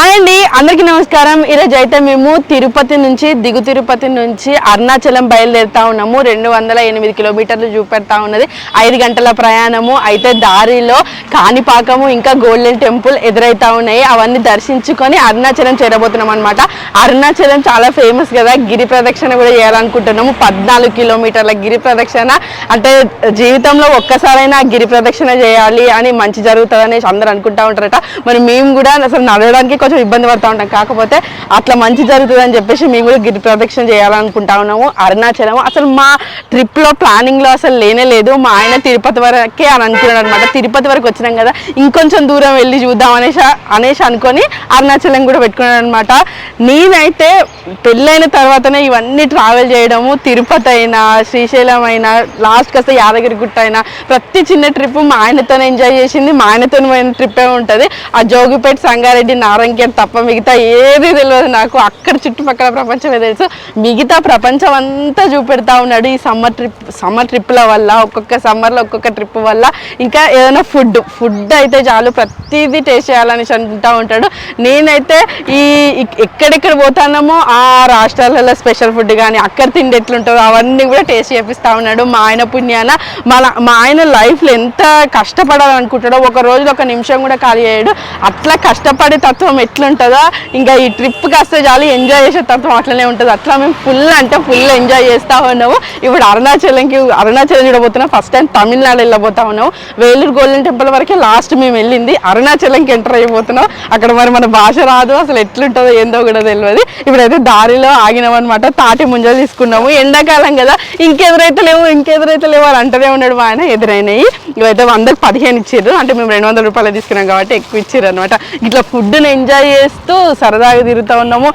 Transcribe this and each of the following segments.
Hi అండి అందరికీ నమస్కారం. ఈరోజు అయితే మేము తిరుపతి నుంచి దిగు తిరుపతి నుంచి అరుణాచలం బయలుదేరుతా ఉన్నాము. రెండు వందల ఎనిమిది కిలోమీటర్లు చూపెడతా ఉన్నది. ఐదు గంటల ప్రయాణము. అయితే దారిలో కాణిపాకము ఇంకా గోల్డెన్ టెంపుల్ ఎదురైతా ఉన్నాయి. అవన్నీ దర్శించుకొని అరుణాచలం చేరబోతున్నాం అనమాట అరుణాచలం చాలా ఫేమస్ కదా. గిరి ప్రదక్షిణ కూడా చేయాలనుకుంటున్నాము. పద్నాలుగు కిలోమీటర్ల గిరి ప్రదక్షిణ. అంటే జీవితంలో ఒక్కసారైనా గిరి ప్రదక్షిణ చేయాలి అని మంచి జరుగుతుంది అనేసి అందరూ అనుకుంటా ఉంటారట. మరి మేము కూడా అసలు నడవడానికి కొంచెం ఇబ్బంది పడుతూ ఉంటాం. కాకపోతే అట్లా మంచి జరుగుతుంది అని చెప్పేసి మేము కూడా గిరి ప్రదక్షిణ చేయాలనుకుంటా ఉన్నాము. అరుణాచలం అసలు మా ట్రిప్లో ప్లానింగ్లో అసలు లేనే లేదు. మా ఆయన తిరుపతి వరకే అని అనుకున్నాడు అనమాట తిరుపతి వరకు వచ్చినాం కదా. ఇంకొంచెం దూరం వెళ్ళి చూద్దాం అనేసి అనేసి అనుకొని అరుణాచలం కూడా పెట్టుకున్నాడు అనమాట నేనైతే పెళ్ళైన తర్వాతనే ఇవన్నీ ట్రావెల్ చేయడము తిరుపతి అయినా శ్రీశైలం అయినా లాస్ట్ వస్తే యాదగిరి గుట్ట అయినా ప్రతి చిన్న ట్రిప్ మా ఆయనతోనే ఎంజాయ్ చేసింది. మా ఆయనతో పోయిన ట్రిప్పే ఉంటుంది. ఆ జోగిపేట సంగారెడ్డి నారంకేట్ తప్ప మిగతా ఏది తెలియదు నాకు. అక్కడ చుట్టుపక్కల ప్రపంచమే తెలుసు. మిగతా ప్రపంచం అంతా చూపెడతా ఉన్నాడు ఈ సమ్మర్ ట్రిప్ సమ్మర్ ట్రిప్ల వల్ల ఒక్కొక్క సమ్మర్లో ఒక్కొక్క ట్రిప్ వల్ల. ఇంకా ఏదైనా ఫుడ్ ఫుడ్ అయితే చాలు. ప్రతిదీ టేస్ట్ చేయాలని అనుకుంటా ఉంటాడు. నేనైతే ఈ ఎక్కడెక్కడ పోతానమో ఆ రాష్ట్రాలలో స్పెషల్ ఫుడ్ కానీ అక్కడ తిండి ఎట్లుంటుందో అవన్నీ కూడా టేస్ట్ చేపిస్తూ ఉన్నాడు మా ఆయన పుణ్యాన. మన మా ఆయన లైఫ్లో ఎంత కష్టపడాలనుకుంటాడో ఒక రోజులో ఒక నిమిషం కూడా ఖాళీ అయ్యాడు. అట్లా కష్టపడే తత్వం ఎట్లుంటుంది ఇంకా ఈ ట్రిప్కి వస్తే చాలు ఎంజాయ్ చేసే తత్వం అట్లనే ఉంటుంది. అట్లా మేము ఫుల్ అంటే ఫుల్ ఎంజాయ్ చేస్తూ ఉన్నాము. ఇప్పుడు అరుణాచలంకి అరుణాచలం చూడబోతున్నాం. ఫస్ట్ టైం తమిళనాడు వెళ్ళబోతా ఉన్నాము. వేలూరు గోల్డెన్ టెంపుల్ వరకే లాస్ట్ మేము వెళ్ళింది. అరుణాచలంకి ఎంటర్ అయిపోతున్నాం. అక్కడ మరి మన భాష రాదు. అసలు ఎట్లుంటుందో ఏందో కూడా తెలియదు. ఇప్పుడైతే దారిలో ఆగినాం అనమాట తాటి ముంజలు తీసుకున్నాము. ఎండాకాలం కదా. ఇంకెదురైతే లేవు ఇంకెదురైతే లేవు అని అంటూనే ఉన్నాడు మా ఆయన. ఎదురైనాయి. ఇవైతే వందకు పదిహేను ఇచ్చారు అంటే మేము రెండు వందల రూపాయలు తీసుకున్నాం కాబట్టి ఎక్కువ ఇచ్చారు అనమాట ఇట్లా ఫుడ్ని ఎంజాయ్ చేస్తూ సరదాగా తిరుగుతూ ఉన్నాము.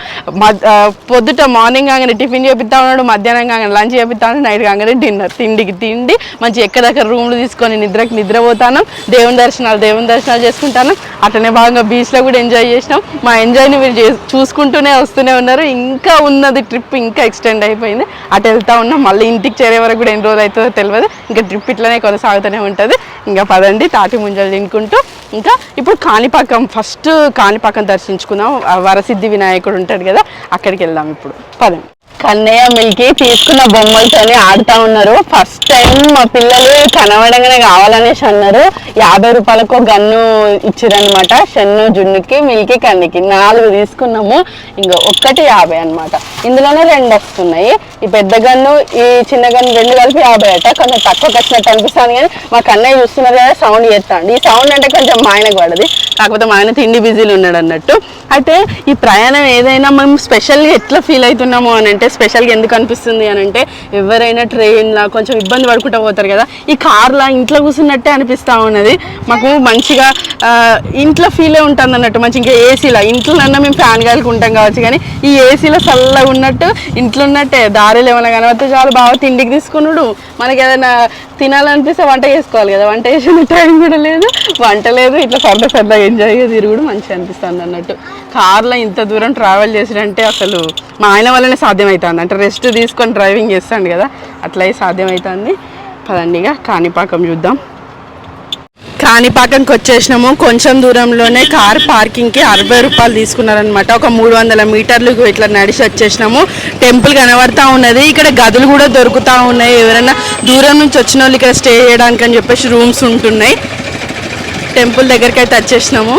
పొద్దుట మార్నింగ్ కాగానే టిఫిన్ చేపిస్తా ఉన్నాడు మధ్యాహ్నం కాగానే లంచ్ చేపిస్తా ఉన్నాడు నైట్ కాగానే డిన్నర్ తిండికి తిండి మంచి ఎక్కడెక్కడ రూమ్లు తీసుకొని నిద్రకి నిద్రపోతాను దేవుని దర్శనాలు దేవుని దర్శనాలు చేసుకుంటాను. అట్లనే భాగంగా బీచ్లో కూడా ఎంజాయ్ చేసినాం. మా ఎంజాయ్ని మీరు చూసుకుంటూనే వస్తూనే ఉన్నారు. ఇంకా ఉన్నది ట్రిప్ ఇంకా ఎక్స్టెండ్ అయిపోయింది. అటు వెళ్తా ఉన్నాం. మళ్ళీ ఇంటికి చేరే వరకు కూడా ఎన్ని రోజులు అవుతుందో తెలియదు. ఇంకా ట్రిప్ ఇట్లనే కొనసాగుతూనే ఉంటుంది. ఇంకా పదండి తాటి ముంజలు తినుకుంటూ ఇంకా ఇప్పుడు కాణిపాకం ఫస్ట్ కాణిపాకం దర్శించుకుందాం వరసిద్ధి వినాయకుడు ఉంటాడు కదా అక్కడికి వెళ్దాం ఇప్పుడు. పదండి. కన్నయ్య మిల్కి తీసుకున్న బొమ్మలతోనే ఆడుతా ఉన్నారు. ఫస్ట్ టైం మా పిల్లలు కనబడంగానే కావాలనేసి అన్నారు. యాభై రూపాయలకు గన్ను ఇచ్చిరనమాట షన్ను జున్నుకి మిల్కి కన్నికి నాలుగు తీసుకున్నాము. ఇంకా ఒక్కటి యాభై అన్నమాట. ఇందులోనే రెండు వస్తున్నాయి ఈ పెద్ద గన్ను ఈ చిన్న గన్ను రెండు కలిపి యాభై అట. కొంచెం తక్కువ వచ్చినట్టు అనిపిస్తుంది కానీ మా కన్నయ్య చూస్తున్నారు కదా సౌండ్ చేస్తాడు. ఈ సౌండ్ అంటే కొంచెం మా ఆయనకు పడది. కాకపోతే మా ఆయన తిండి బిజీలు ఉన్నాడు అన్నట్టు. అయితే ఈ ప్రయాణం ఏదైనా మేము స్పెషల్గా ఎట్లా ఫీల్ అవుతున్నాము అని అంటే స్పెషల్గా ఎందుకు అనిపిస్తుంది అని అంటే ఎవరైనా ట్రైన్లా కొంచెం ఇబ్బంది పడుకుంటూ పోతారు కదా ఈ కార్లా ఇంట్లో కూర్చున్నట్టే అనిపిస్తూ ఉన్నది. మాకు మంచిగా ఇంట్లో ఫీలే ఉంటుంది అన్నట్టు. మంచి ఇంకా ఏసీలో ఇంట్లోనన్నా మేము ఫ్యాన్ కాలుకుంటాం కావచ్చు కానీ ఈ ఏసీలో చల్లగా ఉన్నట్టు ఇంట్లో ఉన్నట్టే. దారిలో ఏమైనా కనబడితే చాలా బాగా తిండికి తీసుకున్నాడు మనకి ఏదైనా తినాలనిపిస్తే వంట చేసుకోవాలి కదా. వంట చేసిన టైం కూడా లేదు. వంట లేదు. ఇట్లా సరదా సరదాగా ఎంజాయ్గా తిరుగుడు మంచిగా అనిపిస్తుంది అన్నట్టు. కార్లో ఇంత దూరం ట్రావెల్ చేసినంటే అసలు మా ఆయన వల్లనే సాధ్యమవుతుంది అంటే రెస్ట్ తీసుకొని డ్రైవింగ్ చేస్తాను కదా. అట్లా సాధ్యమవుతుంది పదండిగా కాణిపాకం చూద్దాం. కాణిపాకంకి వచ్చేసినాము. కొంచెం దూరంలోనే కార్ పార్కింగ్కి అరవై రూపాయలు తీసుకున్నారనమాట ఒక మూడు వందల మీటర్లు ఇట్లా నడిచి వచ్చేసినాము. టెంపుల్ కనబడతా ఉన్నది. ఇక్కడ గదులు కూడా దొరుకుతూ ఉన్నాయి. ఎవరైనా దూరం నుంచి వచ్చిన వాళ్ళు ఇక్కడ స్టే చేయడానికి అని చెప్పేసి రూమ్స్ ఉంటున్నాయి. టెంపుల్ దగ్గరికి అయితే వచ్చేసినాము.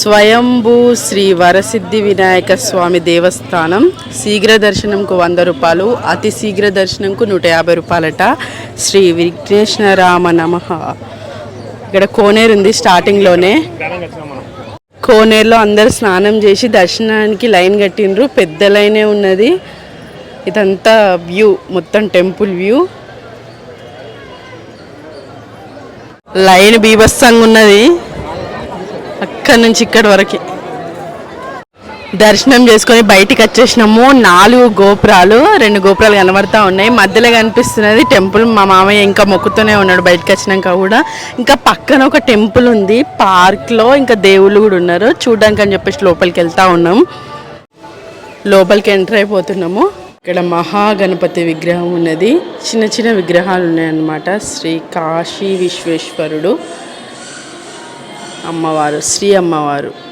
స్వయంభూ శ్రీ వరసిద్ధి వినాయక స్వామి దేవస్థానం. శీఘ్ర దర్శనంకు వంద రూపాయలు. అతి శీఘ్ర దర్శనంకు నూట యాభై రూపాయలట. శ్రీ విఘ్నేశ్వరామ నమ. ఇక్కడ కోనేరు ఉంది స్టార్టింగ్లోనే. కోనేరులో అందరు స్నానం చేసి దర్శనానికి లైన్ కట్టిండ్రు. పెద్ద లైనే ఉన్నది. ఇదంతా వ్యూ మొత్తం టెంపుల్ వ్యూ. లైన్ బీభత్సంగా ఉన్నది. అక్కడి నుంచి ఇక్కడి వరకు. దర్శనం చేసుకొని బయటికి వచ్చేసినాము. నాలుగు గోపురాలు రెండు గోపురాలు కనబడతా ఉన్నాయి. మధ్యలో కనిపిస్తున్నది టెంపుల్. మా మామయ్య ఇంకా మొక్కుతూనే ఉన్నాడు బయటకు వచ్చినాక కూడా. ఇంకా పక్కన ఒక టెంపుల్ ఉంది. పార్క్లో ఇంకా దేవుళ్ళు కూడా ఉన్నారు. చూడడానికి అని చెప్పేసి లోపలికి వెళ్తా ఉన్నాం. లోపలికి ఎంటర్ అయిపోతున్నాము. ఇక్కడ మహాగణపతి విగ్రహం ఉన్నది. చిన్న చిన్న విగ్రహాలు ఉన్నాయన్నమాట. శ్రీ కాశీ విశ్వేశ్వరుడు అమ్మవారు శ్రీ అమ్మవారు.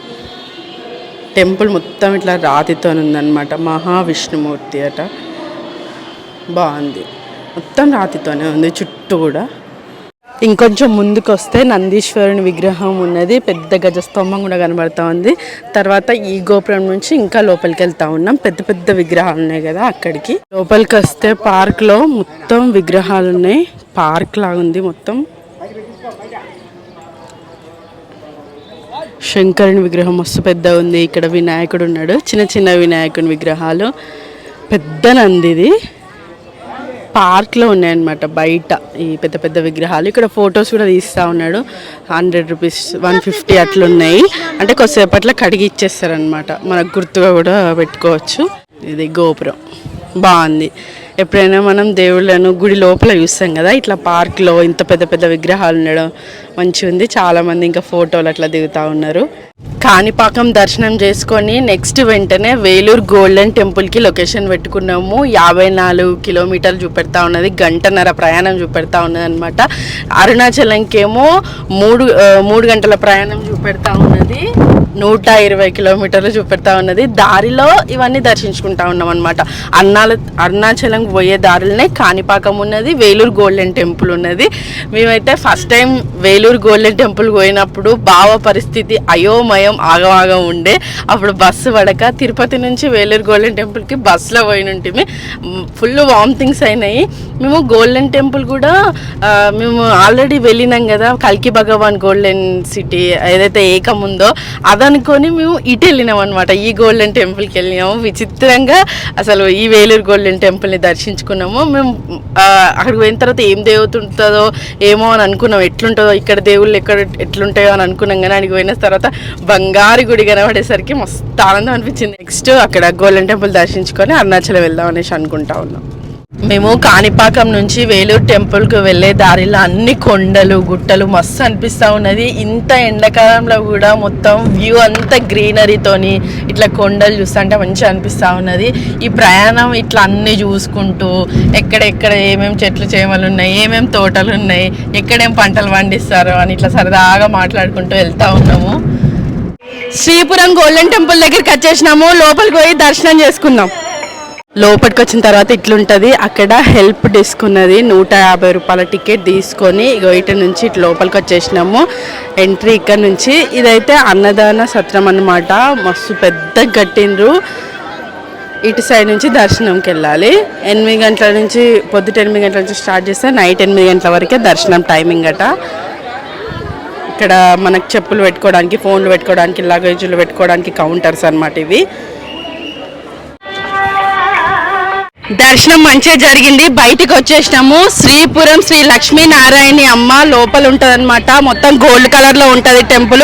టెంపుల్ మొత్తం ఇట్లా రాతితో ఉందన్నమాట మహావిష్ణుమూర్తి అట. బాగుంది. మొత్తం రాతితోనే ఉంది చుట్టూ కూడా. ఇంకొంచెం ముందుకు వస్తే నందీశ్వరుని విగ్రహం ఉన్నది. పెద్ద గజస్తంభం కూడా కనబడతా ఉంది. తర్వాత ఈ గోపురం నుంచి ఇంకా లోపలికి వెళ్తా ఉన్నాం. పెద్ద పెద్ద విగ్రహాలు ఉన్నాయి కదా అక్కడికి. లోపలికి వస్తే పార్క్లో మొత్తం విగ్రహాలు ఉన్నాయి పార్క్ లాగా ఉంది మొత్తం. శంకరుని విగ్రహం మస్తు పెద్ద ఉంది. ఇక్కడ వినాయకుడు ఉన్నాడు. చిన్న చిన్న వినాయకుని విగ్రహాలు. పెద్ద నందిది పార్క్లో ఉన్నాయన్నమాట బయట ఈ పెద్ద పెద్ద విగ్రహాలు. ఇక్కడ ఫొటోస్ కూడా తీస్తూ ఉన్నాడు. హండ్రెడ్ రూపీస్ వన్ ఫిఫ్టీ అట్లున్నాయి. అంటే కొద్దిసేపట్లో కడిగి ఇచ్చేస్తారనమాట మనకు గుర్తుగా కూడా పెట్టుకోవచ్చు. ఇది గోపురం. బాగుంది. ఎప్పుడైనా మనం దేవుళ్ళను గుడి లోపల చూస్తాం కదా ఇట్లా పార్క్లో ఇంత పెద్ద పెద్ద విగ్రహాలు ఉండడం మంచిగా ఉంది చాలామంది ఇంకా ఫోటోలు అట్లా దిగుతూ ఉన్నారు. కాణిపాకం దర్శనం చేసుకొని నెక్స్ట్ వెంటనే వేలూరు గోల్డెన్ టెంపుల్కి లొకేషన్ పెట్టుకున్నాము. యాభై నాలుగు కిలోమీటర్లు చూపెడతా ఉన్నది. గంటన్నర ప్రయాణం చూపెడతా ఉన్నది అనమాట అరుణాచలంకేమో మూడు మూడు గంటల ప్రయాణం చూపెడతా ఉన్నది. నూట ఇరవై కిలోమీటర్లు చూపెడతా ఉన్నది. దారిలో ఇవన్నీ దర్శించుకుంటా ఉన్నాం అనమాట అన్నాల అరుణాచలం పోయే దారిలోనే కాణిపాకం ఉన్నది. వేలూరు గోల్డెన్ టెంపుల్ ఉన్నది. మేమైతే first time Vellore golden temple పోయినప్పుడు బావ పరిస్థితి అయోమయం ఆగమాగం ఉండే. అప్పుడు బస్సు పడక తిరుపతి నుంచి వేలూరు గోల్డెన్ టెంపుల్కి బస్సులో పోయినుంటిమి. ఫుల్ వామిటింగ్స్ అయినాయి. మేము గోల్డెన్ టెంపుల్ కూడా మేము ఆల్రెడీ వెళ్ళినాం కదా కల్కి భగవాన్ గోల్డెన్ సిటీ ఏదైతే ఏకం ఉందో అదనుకొని మేము ఇటు వెళ్ళినాం అనమాట ఈ గోల్డెన్ టెంపుల్కి వెళ్ళినాము. విచిత్రంగా అసలు ఈ వేలూరు గోల్డెన్ టెంపుల్ని దర్శించుకున్నాము. మేము అక్కడికి పోయిన తర్వాత ఏం దేవత ఉంటుందో ఏమో అని అనుకున్నాం. ఎట్లుంటుందో ఇక్కడ ఇక్కడ దేవుళ్ళు ఎక్కడ ఎట్లుంటాయో అని అనుకున్నాం కానీ అడిగి పోయిన తర్వాత బంగారు గుడి కనబడేసరికి మస్తు ఆనందం అనిపించింది. నెక్స్ట్ అక్కడ గోల్డెన్ టెంపుల్ దర్శించుకొని అరుణాచలం వెళ్దాం అనేసి అనుకుంటా ఉన్నాం. మేము కాణిపాకం నుంచి వేలూరు టెంపుల్కు వెళ్ళే దారిలో అన్ని కొండలు గుట్టలు మస్తు అనిపిస్తూ ఉన్నది. ఇంత ఎండాకాలంలో కూడా మొత్తం వ్యూ అంతా గ్రీనరీతోని ఇట్లా కొండలు చూస్తుంటే మంచిగా అనిపిస్తూ ఉన్నది. ఈ ప్రయాణం ఇట్లా అన్ని చూసుకుంటూ ఎక్కడెక్కడ ఏమేమి చెట్లు చేమలు ఉన్నాయి ఏమేమి తోటలు ఉన్నాయి ఎక్కడేం పంటలు పండిస్తారు అని ఇట్లా సరదాగా మాట్లాడుకుంటూ వెళ్తా ఉన్నాము. శ్రీపురం గోల్డెన్ టెంపుల్ దగ్గరికి వచ్చేసినాము. లోపలికి పోయి దర్శనం చేసుకుందాం. లోపలికి వచ్చిన తర్వాత ఇట్లుంటుంది. అక్కడ హెల్ప్ డెస్క్ ఉన్నది. నూట యాభై రూపాయల టికెట్ తీసుకొని ఇగో ఇటు నుంచి ఇటు లోపలికి వచ్చేసినాము ఎంట్రీ ఇక్కడ నుంచి ఇదైతే అన్నదాన సత్రం అనమాట మస్తు పెద్ద కట్టిండ్రు ఇటు సైడ్ నుంచి దర్శనంకి వెళ్ళాలి. ఎనిమిది గంటల నుంచి పొద్దుట ఎనిమిది గంటల నుంచి స్టార్ట్ చేస్తే నైట్ ఎనిమిది గంటల వరకే దర్శనం టైమింగ్ అట. ఇక్కడ మనకు చెప్పులు పెట్టుకోవడానికి ఫోన్లు పెట్టుకోవడానికి లగేజీలు పెట్టుకోవడానికి కౌంటర్స్ అనమాట ఇవి. దర్శనం మంచిగా జరిగింది. బయటికి వచ్చేసినాము. శ్రీపురం శ్రీ లక్ష్మీనారాయణి అమ్మ లోపల ఉంటుందన్నమాట. మొత్తం గోల్డ్ కలర్లో ఉంటుంది టెంపుల్.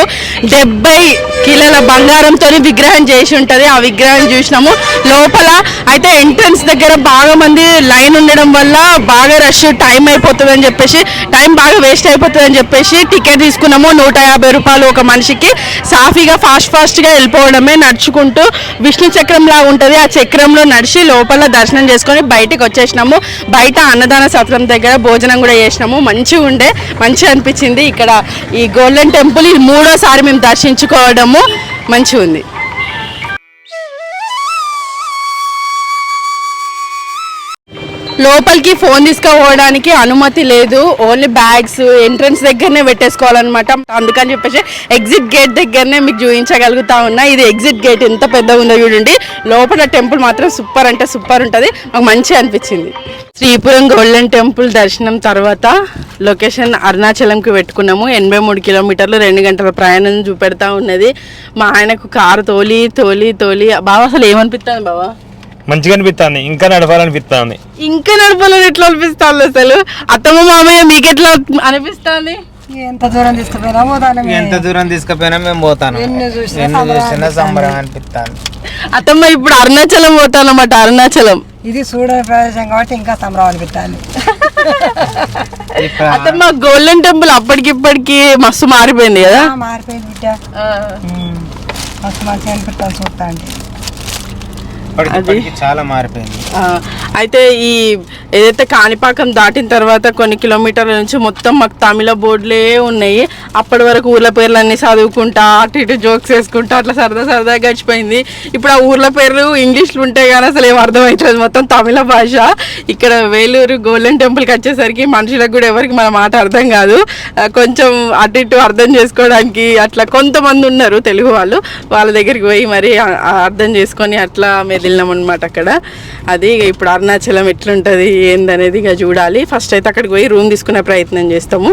డెబ్బై కిలోల బంగారంతో విగ్రహం చేసి ఉంటుంది. ఆ విగ్రహం చూసినాము. లోపల అయితే ఎంట్రన్స్ దగ్గర బాగా మంది లైన్ ఉండడం వల్ల బాగా రష్ టైం అయిపోతుంది అని చెప్పేసి టైం బాగా వేస్ట్ అయిపోతుంది అని చెప్పేసి టికెట్ తీసుకున్నాము. నూట యాభై రూపాయలు ఒక మనిషికి. సాఫీగా ఫాస్ట్ ఫాస్ట్గా వెళ్ళిపోవడమే నడుచుకుంటూ విష్ణు చక్రం లాగా ఆ చక్రంలో నడిచి లోపల దర్శనం చేసుకొని బయటకు వచ్చేసినాము. బయట అన్నదాన సత్రం దగ్గర భోజనం కూడా చేసినాము. మంచిగా ఉండే మంచిగా అనిపించింది. ఇక్కడ ఈ గోల్డెన్ టెంపుల్ ఇది మూడోసారి మేము దర్శించుకోవడము మంచిగా ఉంది. లోపలికి ఫోన్ తీసుకుపోవడానికి అనుమతి లేదు. ఓన్లీ బ్యాగ్స్ ఎంట్రన్స్ దగ్గరనే పెట్టేసుకోవాలన్నమాట. అందుకని చెప్పేసి ఎగ్జిట్ గేట్ దగ్గరనే మీకు చూపించగలుగుతా ఉన్నా. ఇది ఎగ్జిట్ గేట్ ఎంత పెద్దగా ఉందో చూడండి. లోపల టెంపుల్ మాత్రం సూపర్ అంటే సూపర్ ఉంటుంది. మాకు మంచిగా అనిపించింది. శ్రీపురం గోల్డెన్ టెంపుల్ దర్శనం తర్వాత లొకేషన్ అరుణాచలంకి పెట్టుకున్నాము. ఎనభై మూడు కిలోమీటర్లు రెండు గంటల ప్రయాణం చూపెడతా ఉన్నది. మా ఆయనకు కారు తోలి తోలి తోలి. బాబా అసలు ఏమనిపిస్తుంది బాబా మంచిగా అనిపిస్తుంది ఇంకా నడపాలనిపిస్తుంది ఇంకా నడపాలని ఎట్లా అనిపిస్తుంది అసలు? అత్తమ్మ మామయ్య మీకు ఎట్లా అనిపిస్తుంది? ఎంత దూరం తీసుకుపోయినా పోతాను ఎంత దూరం తీసుకుపోయినా మేము పోతాను. ఎన్ని చూసినా సంబరం అనిపిస్తాను అత్తమ్మ ఇప్పుడు అరుణాచలం పోతానమాట అరుణాచలం. ఇది చూడని ప్రదేశం కాబట్టి ఇంకా సంబరం అనిపిస్తాను అత్తమ్మ గోల్డెన్ టెంపుల్ అప్పటికిప్పటికి మస్తు మారిపోయింది కదా? మారిపోయింది బిడ్డ. మస్తు మంచిగా అనిపిస్తాను చూస్తా అంటే ఇప్పటికి చాలా మారిపోయింది. అయితే ఈ ఏదైతే కాణిపాకం దాటిన తర్వాత కొన్ని కిలోమీటర్ల నుంచి మొత్తం మాకు తమిళ బోర్డులే ఉన్నాయి. అప్పటి వరకు ఊర్ల పేర్లన్నీ చదువుకుంటా అటు ఇటు జోక్స్ వేసుకుంటా అట్లా సరదా సరదా గడిచిపోయింది. ఇప్పుడు ఆ ఊర్ల పేర్లు ఇంగ్లీష్లో ఉంటాయి కానీ అసలు ఏం అర్థమవుతుంది మొత్తం తమిళ భాష. ఇక్కడ వేలూరు గోల్డెన్ టెంపుల్కి వచ్చేసరికి మనుషులకు కూడా ఎవరికి మన మాట అర్థం కాదు. కొంచెం అటు ఇటు అర్థం చేసుకోవడానికి అట్లా కొంతమంది ఉన్నారు తెలుగు వాళ్ళు. వాళ్ళ దగ్గరికి పోయి మరి అర్థం చేసుకొని అట్లా మెదిలినాం అనమాట అక్కడ. అది ఇక ఇప్పుడు అరుణాచలం ఎట్లుంటుంది ఏందనేది ఇక చూడాలి. ఫస్ట్ అయితే అక్కడికి పోయి రూమ్ తీసుకునే ప్రయత్నం చేస్తాము.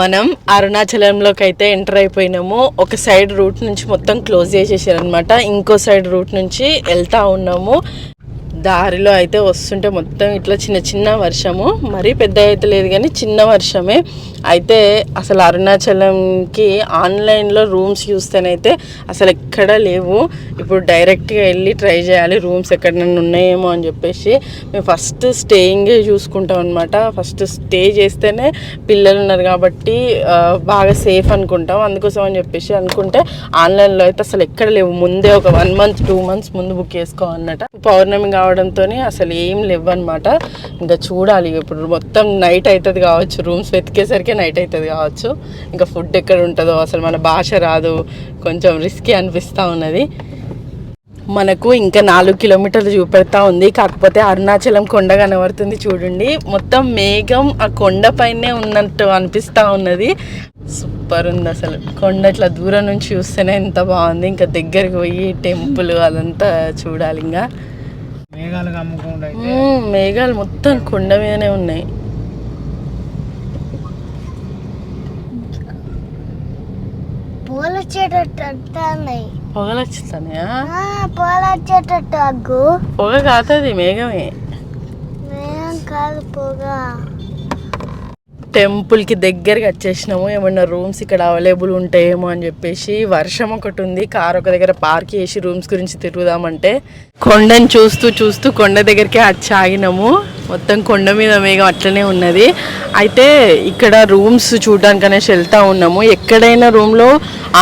మనం అరుణాచలంలోకి అయితే ఎంటర్ అయిపోయినాము. ఒక సైడ్ రూట్ నుంచి మొత్తం క్లోజ్ చేసేసారనమాట ఇంకో సైడ్ రూట్ నుంచి వెళ్తా ఉన్నాము. దారిలో అయితే వస్తుంటే మొత్తం ఇట్లా చిన్న చిన్న వర్షము. మరీ పెద్ద అయితే లేదు కానీ చిన్న వర్షమే. అయితే అసలు అరుణాచలంకి ఆన్లైన్లో రూమ్స్ చూస్తేనైతే అసలు ఎక్కడా లేవు. ఇప్పుడు డైరెక్ట్గా వెళ్ళి ట్రై చేయాలి. రూమ్స్ ఎక్కడైనా ఉన్నాయేమో అని చెప్పేసి మేము ఫస్ట్ స్టేయింగే చూసుకుంటాం అనమాట ఫస్ట్ స్టే చేస్తేనే పిల్లలు ఉన్నారు కాబట్టి బాగా సేఫ్ అనుకుంటాం. అందుకోసం అని చెప్పేసి అనుకుంటే ఆన్లైన్లో అయితే అసలు ఎక్కడ లేవు. ముందే ఒక వన్ మంత్ టూ మంత్స్ ముందు బుక్ చేసుకోవాలన్నట పౌర్ణమి కావడం రావడంతో అసలు ఏం లేవు అనమాట ఇంకా చూడాలి ఇప్పుడు మొత్తం నైట్ అవుతుంది కావచ్చు రూమ్స్ వెతికేసరికి నైట్ అవుతుంది కావచ్చు. ఇంకా ఫుడ్ ఎక్కడ ఉంటుందో అసలు మన భాష రాదు కొంచెం రిస్కీ అనిపిస్తూ ఉన్నది. మనకు ఇంకా నాలుగు కిలోమీటర్లు చూపెడతా ఉంది కాకపోతే అరుణాచలం కొండ కనబడుతుంది చూడండి. మొత్తం మేఘం ఆ కొండ పైనే ఉన్నట్టు అనిపిస్తూ ఉన్నది. సూపర్ ఉంది అసలు. కొండ ఇట్లా దూరం నుంచి చూస్తేనే ఎంత బాగుంది. ఇంకా దగ్గరికి పోయి టెంపుల్ అదంతా చూడాలి ఇంకా. మేఘాలు మొత్తం కొండ మీదనే ఉన్నాయి. పూల వచ్చేటట్టు అంటున్నాయి పొగలు వచ్చేస్తాయా పూల వచ్చేటట్టు అగ్గు. పొగ కాతుంది మేఘమే. మేం కాదు పొగ. టెంపుల్కి దగ్గరికి వచ్చేసినాము. ఏమన్నా రూమ్స్ ఇక్కడ అవైలబుల్ ఉంటాయేమో అని చెప్పేసి వర్షం ఒకటి ఉంది. కార్ ఒక దగ్గర పార్క్ చేసి రూమ్స్ గురించి తిరుగుదామంటే కొండని చూస్తూ చూస్తూ కొండ దగ్గరికి వచ్చి ఆగినాము మొత్తం కొండ మీద మేఘం అట్లనే ఉన్నది. అయితే ఇక్కడ రూమ్స్ చూడడానికి అనేసి ఉన్నాము. ఎక్కడైనా రూమ్లో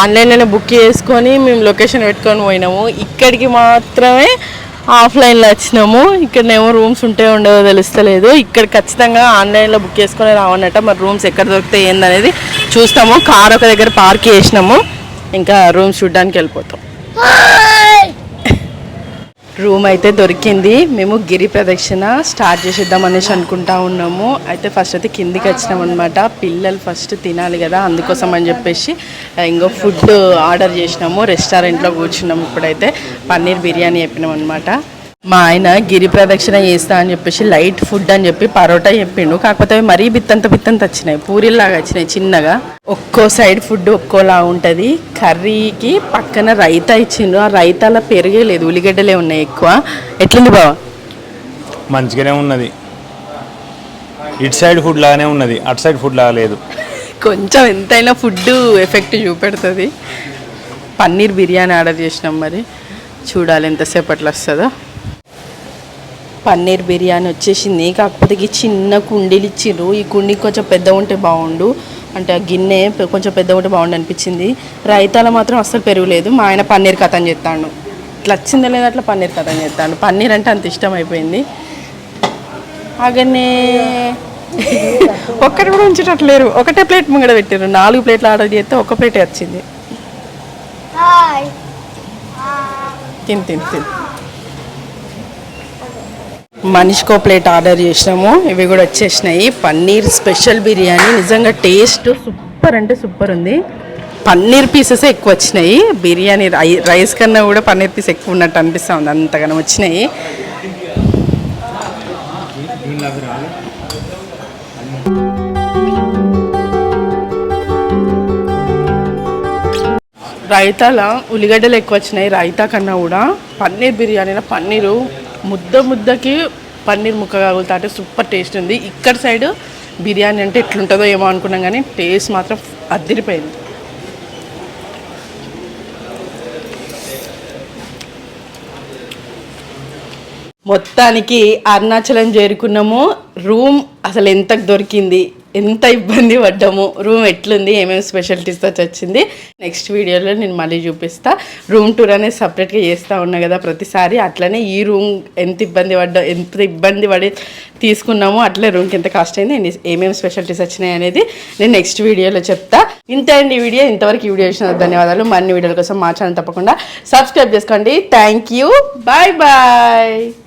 ఆన్లైన్లోనే బుక్ చేసుకొని మేము లొకేషన్ పెట్టుకొని పోయినాము. ఇక్కడికి మాత్రమే ఆఫ్లైన్లో వచ్చినాము. ఇక్కడనేమో రూమ్స్ ఉంటే ఉండేవో తెలుస్తలేదు. ఇక్కడ ఖచ్చితంగా ఆన్లైన్లో బుక్ చేసుకొని రావన్నట మరి రూమ్స్ ఎక్కడ దొరుకుతాయి ఏందనేది చూస్తాము. కార్ ఒక దగ్గర పార్క్ చేసినాము. ఇంకా రూమ్స్ చూడడానికి వెళ్ళిపోతాం. రూమ్ అయితే దొరికింది. మేము గిరి ప్రదక్షిణ స్టార్ట్ చేసేద్దాం అనేసి అనుకుంటా ఉన్నాము. అయితే ఫస్ట్ అయితే కిందికి వచ్చినాం అనమాట పిల్లలు ఫస్ట్ తినాలి కదా అందుకోసం అని చెప్పేసి ఇంకో ఫుడ్ ఆర్డర్ చేసినాము. రెస్టారెంట్లో కూర్చున్నాము ఇప్పుడైతే. పన్నీర్ బిర్యానీ చెప్పినాం అనమాట మా ఆయన గిరి ప్రదక్షిణ చేస్తా అని చెప్పేసి లైట్ ఫుడ్ అని చెప్పి పరోటా చెప్పిండు. కాకపోతే అవి మరీ బిత్తంత బిత్తంత వచ్చినాయి. పూరీలాగా వచ్చినాయి చిన్నగా. ఒక్కో సైడ్ ఫుడ్ ఒక్కోలా ఉంటుంది. కర్రీకి పక్కన రైతా ఇచ్చిండ్రు ఆ రైతాలో పెరిగే లేదు. ఉల్లిగడ్డలే ఉన్నాయి ఎక్కువ. ఎట్లుంది బావ? మంచిగానే ఉన్నది. ఇటు సైడ్ ఫుడ్ లాగానే ఉన్నది. అటు సైడ్ ఫుడ్ లాగా లేదు. కొంచెం ఎంతైనా ఫుడ్ ఎఫెక్ట్ చూపెడుతుంది. పన్నీర్ బిర్యానీ ఆర్డర్ చేసినాం మరి. చూడాలి ఎంతసేపట్లో వస్తుందో. పన్నీర్ బిర్యానీ వచ్చేసింది. కాకపోతే ఈ చిన్న కుండీలు ఇచ్చిండ్రు ఈ కుండీ కొంచెం పెద్ద ఉంటే బాగుండు. అంటే ఆ గిన్నె కొంచెం పెద్ద ఉంటే బాగుండు అనిపించింది. రైతాల మాత్రం అస్సలు పెరుగులేదు. మా ఆయన పన్నీర్ కథం చేస్తాడు ఇట్లా వచ్చిందో లేదో అట్లా పన్నీర్ కథం చేస్తాడు పన్నీర్ అంటే అంత ఇష్టం అయిపోయింది. అగనే ఒక్కటి కూడా ఉంచేటట్లేరు. ఒకటే ప్లేట్ ముంగడ పెట్టారు నాలుగు ప్లేట్లు ఆర్డర్ చేస్తే ఒక ప్లేటే వచ్చింది. తిని తిని తిని. మనిషికో ప్లేట్ ఆర్డర్ చేసినాము. ఇవి కూడా వచ్చేసినాయి. పన్నీర్ స్పెషల్ బిర్యానీ. నిజంగా టేస్ట్ సూపర్ అంటే సూపర్ ఉంది. పన్నీర్ పీసెస్ ఎక్కువ వచ్చినాయి. బిర్యానీ రై రైస్ కన్నా కూడా పన్నీర్ పీస్ ఎక్కువ ఉన్నట్టు అనిపిస్తూ ఉంది అంతగానం వచ్చినాయి. రైతాల ఉల్లిగడ్డలు ఎక్కువ వచ్చినాయి. రైతా కన్నా కూడా. పన్నీర్ బిర్యానీలో పన్నీరు ముద్ద ముద్దకి పన్నీర్ ముక్క కాగులుతా అంటే సూపర్ టేస్ట్ ఉంది. ఇక్కడ సైడ్ బిర్యానీ అంటే ఎట్లుంటుందో ఏమో అనుకున్నాం కానీ టేస్ట్ మాత్రం అద్దరిపోయింది మొత్తానికి అరుణాచలం చేరుకున్నాము. రూమ్ అసలు ఎంతకు దొరికింది? ఎంత ఇబ్బంది పడ్డాము రూమ్ ఎట్లుంది ఏమేమి స్పెషాలిటీస్తో వచ్చింది నెక్స్ట్ వీడియోలో నేను మళ్ళీ చూపిస్తా. రూమ్ టూర్ అనేది సపరేట్గా చేస్తూ ఉన్నా కదా ప్రతిసారి అట్లనే ఈ రూమ్ ఎంత ఇబ్బంది పడ్డా ఎంత ఇబ్బంది పడి తీసుకున్నాము అట్లే రూమ్కి ఎంత కాస్ట్ అయింది అండ్ ఏమేమి స్పెషాలిటీస్ వచ్చినాయి అనేది నేను నెక్స్ట్ వీడియోలో చెప్తా. ఇంత అండి ఈ వీడియో ఇంతవరకు ఈ వీడియో చూసిన ధన్యవాదాలు. మరిన్ని వీడియోల కోసం మా ఛానల్ తప్పకుండా సబ్స్క్రైబ్ చేసుకోండి. Thank you bye bye